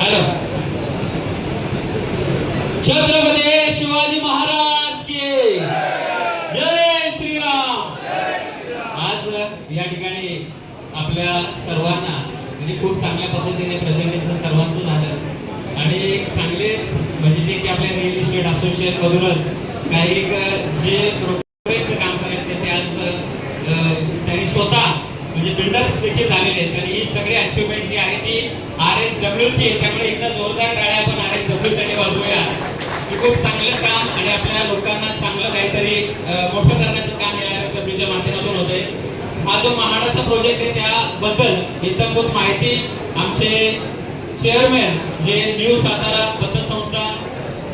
Hello. Chhatrapati Shivaji Maharaj के. जय श्रीराम. आज या ठिकाणी आपल्या सर्वांना म्हणजे खूप चांगल्या पद्धतीने प्रेझेंटेशन सर्वांचं झालं. आणि एक चांगलेच म्हणजे जे की आपल्या रिअल इस्टेट असोसिएशन मधूनच काही एक जे ब्रोकरेजचं काम करायचे ते आज अ, त्यांनी स्वतः म्हणजे बिल्डर्स देखील झालेले आहेत आणि ही सगळी अचिव्हमेंट जी आहे ती डब्ल्यूसी आहे त्यामुळे एकदा जोरदार टाळ्या आपण आर एस डब्ल्यू साठी वाजवूया. की खूप चांगलं काम आणि आपल्या लोकांना चांगलं काहीतरी मोठं करण्याचं काम या आर एस डब्ल्यूच्या माध्यमातून होतंय. हा जो महाडाचा प्रोजेक्ट आहे त्याबद्दल इतंभूत माहिती आमचे चेअरमॅन जे न्यू सातारा पतसंस्था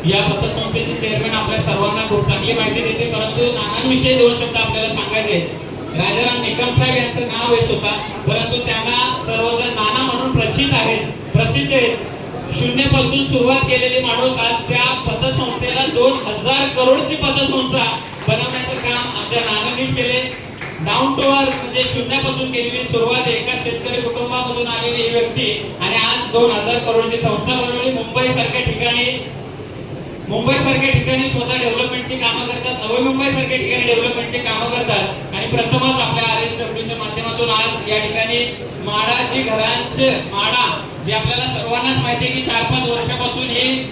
या पतसंस्थेचे चेअरमॅन आपल्या सर्वांना खूप चांगली माहिती देते. परंतु नानांविषयी दोन शब्द आपल्याला सांगायचे राजाराम निकम साहेब यांचं नाव आहे होता परंतु त्यांना सर्वजण नाना म्हणून प्रचित आहेत. प्रसिद्ध आहेत. शून्यापासून सुरुवात केलेली माणूस आज त्या पतसंस्थेला दोन हजार करोडची पतसंस्था बनवण्याचं काम आमच्या नानांनीच केले डाऊन टू अर्थ म्हणजे शून्यापासून केलेली सुरुवात एका शेतकरी कुटुंबामधून आलेली ही व्यक्ती आणि आज दोन हजार करोडची संस्था बनवली. मुंबई सारख्या ठिकाणी मुंबई सारख्या ठिकाणी स्वतः डेव्हलपमेंटची कामं करतात. नवी मुंबई सारख्या ठिकाणी डेव्हलपमेंटची कामं करतात. आणि प्रथमच आपल्या आर एस डब्ल्यूच्या माध्यमातून आज या ठिकाणी माडा जी घरांचे माडा जे आपल्याला सर्वांनाच माहिती आहे की चार पाच वर्षापासून ही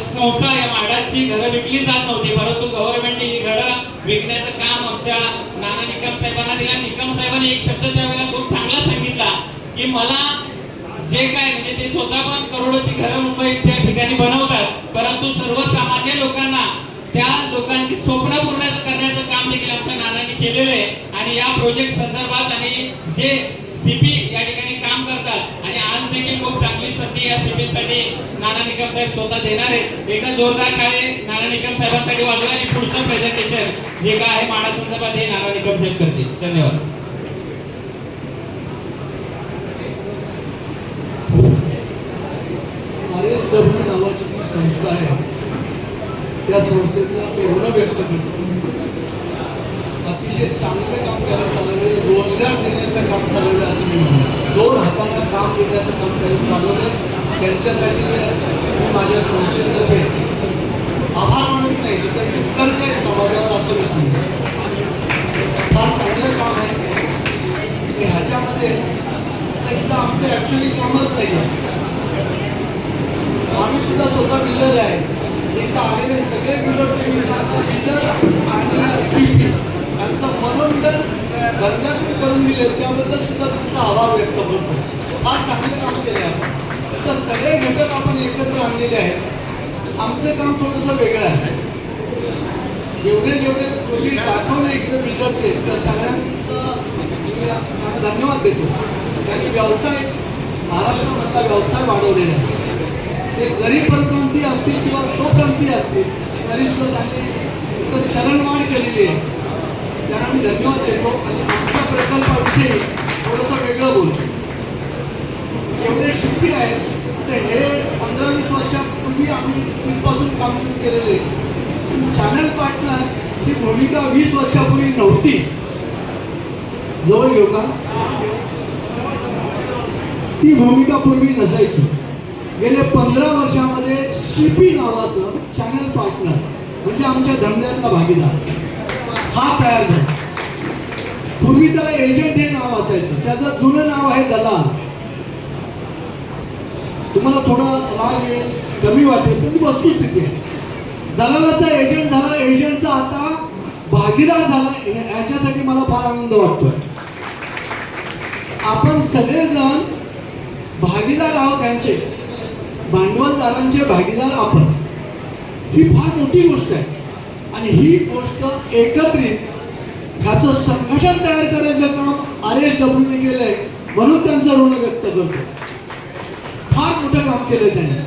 संस्था या माडाची घरं विकली जात नव्हती. परंतु गव्हर्नमेंटने ही घरं विकण्याचं काम आमच्या नाना निकम साहेबांना दिला. निकम साहेबांनी एक शब्द त्यावेळेला खूप चांगला सांगितला की मला जे काय म्हणजे ते स्वतः पण करोडोची घरं मुंबईच्या ठिकाणी बनवतात परंतु सर्वसामान्य लोकांना त्या लोकांची स्वप्न पूर्ण करण्याचं काम देखील आमच्या नानांनी केलेलं आहे. आणि या प्रोजेक्ट संदर्भात आणि जे सीपी या ठिकाणी काम करतात आणि आज देखील खूप चांगली संधी या सीपी साठी नाना निकम साहेब स्वतः देणार आहेत. एका जोरदार काळे नाना निकम साहेबांसाठी वाजवा आणि पुढचं प्रेझेंटेशन जे काय आहे माडा संदर्भात हे नाना निकम साहेब करतील. धन्यवाद. आर नावाची जी संस्था आहे त्या संस्थेचं मी ऋण व्यक्त करतो. अतिशय चांगलं काम त्याला चालवलं रोजगार देण्याचं काम चालवलं असं मी म्हणतो दोन हातांना काम देण्याचं काम त्यांनी चालवलं त्यांच्यासाठी मी माझ्या संस्थेतर्फे आभार मानत नाही तर त्यांचं कर्ज आहे समाजावर असं मी सांगतो फार चांगलं काम आहे. की ह्याच्यामध्ये आता इथं आमचं ॲक्च्युली कामच नाही आहे. आम्ही सुद्धा स्वतः बिल्डर आहे. इथं आलेले सगळे बिल्डर बिल्डर आणि सी यांचं मनोमिलन धंद्यातून करून दिले त्याबद्दल सुद्धा तुमचा आभार व्यक्त करतो. फार चांगलं काम केले आहे तर सगळे घटक आपण एकत्र आणलेले आहेत. आमचं काम थोडंसं वेगळं आहे. जेवढे जेवढे प्रोजेक्ट दाखवले इकडे बिल्डरचे त्या सगळ्यांचं मी त्यांना धन्यवाद देतो. त्यांनी व्यवसाय महाराष्ट्रामधला व्यवसाय वाढवलेला आहे. ते जरी परप्रांतीय असतील किंवा स्वप्रांतीय असतील तरी सुद्धा त्यांनी इथं चलनवाढ केलेली आहे. त्यांना मी धन्यवाद देतो आणि आमच्या प्रकल्पाविषयी थोडंसं वेगळं बोलतो. एवढे शिल्पी आहेत आता हे पंधरा वीस वर्षापूर्वी आम्ही तिथपासून काम सुरू केलेले चॅनल पार्टनर ही भूमिका वीस वर्षापूर्वी नव्हती. जवळ घेऊ का? ती भूमिका पूर्वी नसायची. गेले पंधरा वर्षामध्ये शिपी नावाचं चॅनल पार्टनर म्हणजे आमच्या धंद्यातला भागीदार हा तयार झाला. पूर्वी त्याला एजंट हे नाव असायचं. त्याचं जुनं नाव आहे दलाल. तुम्हाला थोडं राग येईल कमी वाटेल पण ती वस्तुस्थिती आहे. दलालाचा एजंट झाला एजंटचा आता भागीदार झाला याच्यासाठी मला फार आनंद वाटतोय. आपण सगळेजण भागीदार आहोत त्यांचे भांडवलदारांचे भागीदार आपण. ही फार मोठी गोष्ट आहे. आणि ही गोष्ट एकत्रित ह्याचं संघटन तयार करायचं काम आर एस डब्ल्यूने केलंय म्हणून त्यांचं ऋण व्यक्त करतो फार मोठं काम केलं त्यांनी.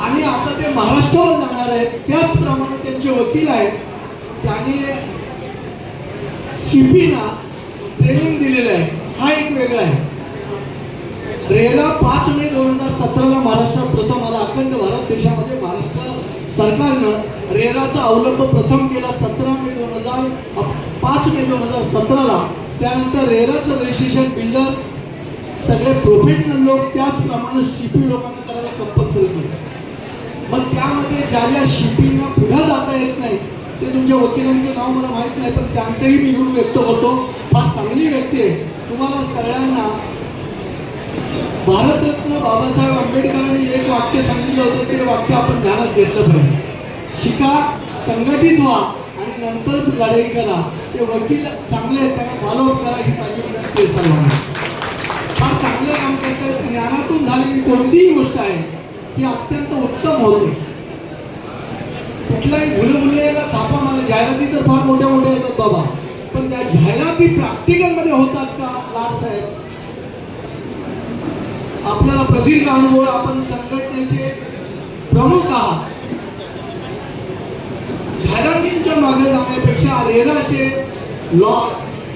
आणि आता ते महाराष्ट्रावर जाणार आहेत. त्याचप्रमाणे त्यांचे वकील आहेत. त्यांनी सीपीना ट्रेनिंग दिलेलं आहे. हा एक वेगळा आहे. रेरा पाच मे दोन हजार सतराला महाराष्ट्रात प्रथम आला. अखंड भारत देशामध्ये महाराष्ट्र सरकारनं रेराचा अवलंब प्रथम केला सतरा मे दोन हजार पाच मे दोन हजार सतराला. त्यानंतर रेराचं रजिस्ट्रेशन बिल्डर सगळे प्रोफेशनल लोक त्याचप्रमाणे शिपी लोकांना करायला कंपल्सरी केलं. मग त्यामध्ये ज्या ज्या शिपींना पुढे जाता येत नाही ते तुमच्या वकिलांचं नाव मला माहीत नाही पण त्यांचंही मी ऋण व्यक्त करतो. फार चांगली व्यक्ती आहे. तुम्हाला सगळ्यांना भारतरत्न बाबासाहेब आंबेडकरांनी एक वाक्य सांगितलं होतं ते वाक्य आपण ध्यानात घेतलं पाहिजे. शिका संघटित व्हा आणि नंतरच लढाई करा. ते वकील चांगले आहेत त्यांना फॉलोअप करा ही माझी विनंती आहे सर्वांना. फार चांगलं काम करतात ज्ञानातून झालेली कोणतीही गोष्ट आहे ही अत्यंत उत्तम होते. कुठलाही भुलभुलेला छापा मला जाहिराती तर फार मोठ्या मोठ्या येतात बाबा. पण त्या जाहिराती प्रॅक्टिकलमध्ये होतात का लाड साहेब? आपल्याला प्रदीर्घ अनुभव आपण संघटनेचे प्रमुख आहात. जाहिरातींच्या मागे जाण्यापेक्षा रेराचे लॉ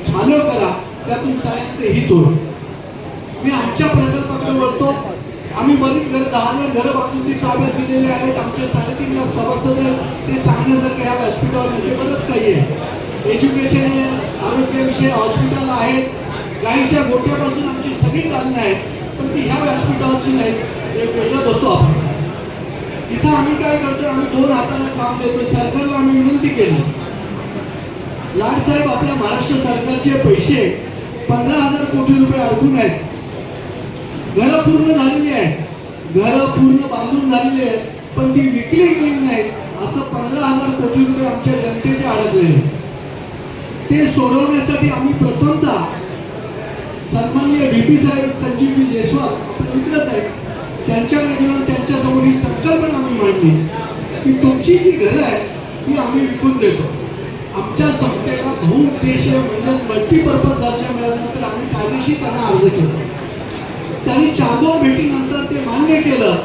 फॉलो करा त्यातून सगळ्यांचे हित होईल. मी आमच्या प्रकल्पाकडे वळतो. आम्ही बरीच घरं दहा हजार घरं बांधून ती ताब्यात दिलेले आहेत. आमचे साडेतीन लाख सभासद आहेत. ते सांगण्यासारखं ह्या व्यासपीठावर बरंच काही आहे. एज्युकेशन आहे आरोग्याविषयी हॉस्पिटल आहेत. गाईच्या गोट्यापासून आमची सगळी चालणं आहेत. पण ह्या व्यासपीठावरची नाही. एक वेगळं बसू आपण. इथं आम्ही काय करतोय आम्ही दोन हाताला काम देतोय. सरकारला आम्ही विनंती केली. लाड साहेब आपल्या महाराष्ट्र सरकारचे पैसे पंधरा हजार कोटी रुपये अडकून आहेत. घरं पूर्ण झालेली आहेत. घरं पूर्ण बांधून झालेली आहेत पण ती विकली गेलेली नाही असं पंधरा हजार कोटी रुपये आमच्या जनतेचे अडकलेले ते सोडवण्यासाठी आम्ही प्रथमतः सन्मान व्ही पी साहेब संजीवजी जयस्वाल आपले मित्रच आहेत त्यांच्याकडे गेलो त्यांच्यासमोर ही संकल्पना आम्ही मांडली. की तुमची जी घरं आहेत ती आम्ही विकून देतो. आमच्या संस्थेला बहुउद्देशीय म्हणजे मल्टीपर्पज दर्जा मिळाल्यानंतर आम्ही कायदेशीर त्यांना अर्ज केला. त्यांनी चार भेटीनंतर ते मान्य केलं.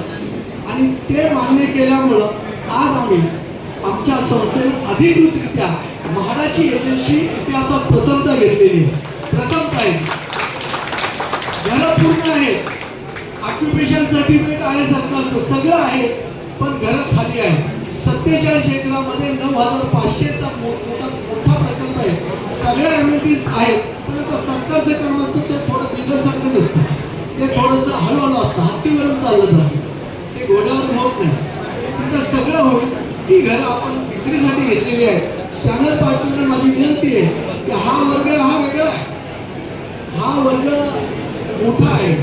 आणि ते मान्य केल्यामुळं आज आम्ही आमच्या संस्थेनं अधिकृतरित्या म्हाडाची एजन्सी इतिहासात प्रथमता घेतलेली आहे. प्रथमता आहे घरं पूर्ण आहे. ऑक्युपेशन सर्टिफिकेट आहे सरकारचं सगळं आहे पण घरं खाली आहे. सत्तेचाळीस एकरामध्ये नऊ हजार पाचशेचा मो- मोठा मोठा प्रकल्प आहे. सगळ्या एम्युनिटीज आहेत पण आता सरकारचं काम असतं ते थोडं बिगरसारखं नसतं ते थोडंसं हलवलं असतं हत्तीवरून चाललं जातं. ते घोड्यावर होत नाही. तिथं सगळं होईल ती घरं आपण विक्रीसाठी घेतलेली आहे चॅनल पार्टनरला माझी विनंती आहे की हा वर्ग हा वेगळा आहे. हा वर्ग मोठा आहे.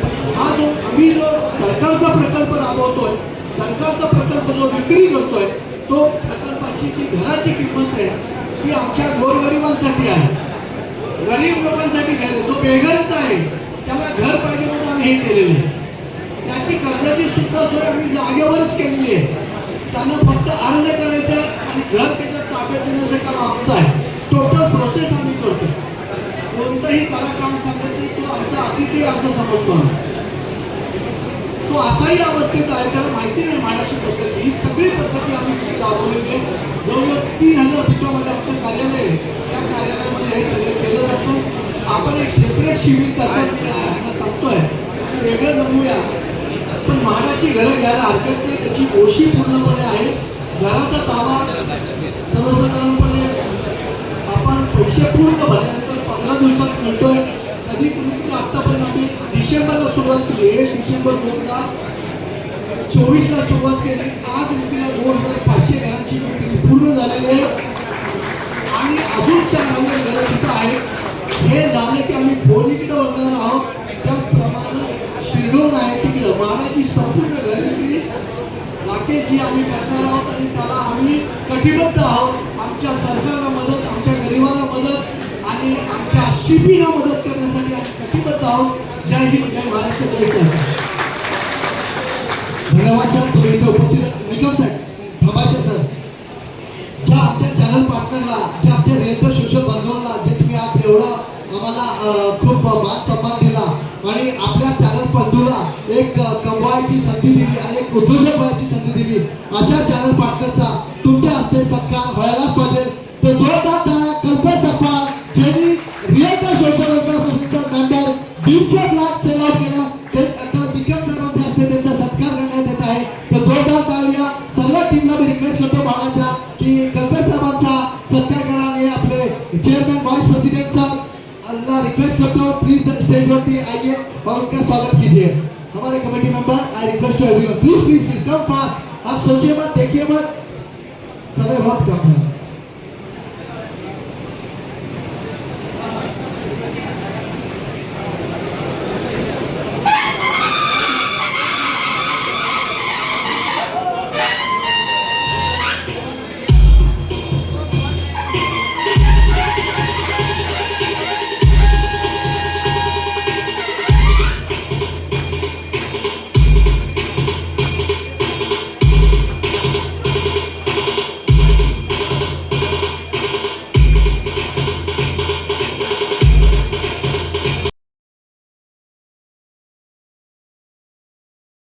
पण हा जो आम्ही जो सरकारचा प्रकल्प राबवतोय सरकारचा प्रकल्प जो विक्री करतोय तो प्रकल्पाची जी घराची किंमत आहे ती आमच्या गोरगरिबांसाठी आहे. गरीब लोकांसाठी घर आहे. जो बेघरच आहे त्याला घर पाहिजे म्हणून आम्ही हे केलेलं आहे. त्याची कर्जाची सुद्धा सोय आम्ही जागेवरच केलेली आहे. त्यांना फक्त अर्ज करायचा आणि घर त्याच्या ताब्यात देण्याचं काम आमचं आहे. टोटल प्रोसेस आम्ही करतोय. कोणतंही त्याला काम सांगत अतिथी असं समजतो आम्ही. तो असाही अवस्थेत आहे त्याला माहिती नाही माडाची पद्धती. ही सगळी पद्धती आम्ही तिथे राबवलेली आहे. जवळजवळ तीन हजार फुटामध्ये आमचं कार्यालय आहे. त्या कार्यालयामध्ये हे सगळं केलं जातं. आपण एक सेपरेट शिबिर त्याचा सांगतोय की वेगळं जमूया. पण महागाची घरं घ्यायला हरकत नाही. त्याची ओशी पूर्णपणे आहे. घराचा ताबा सर्वसाधारणपणे आपण पैसे पूर्ण भरल्यानंतर पंधरा दिवसात मिळतोय. कधी कुणी डिसेंबरला सुरुवात केली. एक डिसेंबर दोन हजार चोवीसला सुरुवात केली. आज विक्रीला दोन हजार पाचशे घरांची विक्री पूर्ण झालेली आहे. आणि अजून चार हजार घरं तिथं आहेत. हे झालं की आम्ही फोनीकडे वळणार आहोत. त्याचप्रमाणे शिरडोन आहे तिकडं. माडाची संपूर्ण घर विक्री राकेशजी आम्ही करणार आहोत आणि त्याला आम्ही कटिबद्ध आहोत. आमच्या सरकारला मदत आमच्या गरिबाला मदत. आणि आमच्या शिपीला मदत करण्यासाठी आम्ही कटिबद्ध आहोत. जय हिंद जय महाराष्ट्र जय सरकार धन्यवाद सर तुम्ही इथे उपस्थित निकम साहेब थांबायचे सर. ज्या आमच्या चॅनल पार्टनरला ज्या आमच्या रेंजर सोशल बंधूंना जे तुम्ही आज एवढं आम्हाला खूप मान सन्मान दिला आणि आपल्या चॅनल बंधूला एक कमवायची संधी दिली आणि एक उद्योजक व्हायची संधी दिली अशा चॅनल पार्टनरचा जोरदार टाळ्या सर्व टीमला मी रिक्वेस्ट करतो बाळाच्या की कल्पेश साहेबांचा सत्कार करा आणि आपले chairman vice president sir request करता. हूँ प्लीज स्टेज पर आइए और उनका स्वागत कीजिए हमारे committee member I request to everyone please please please come fast आप सोचिए मत देखिए मत. समय बहुत कम है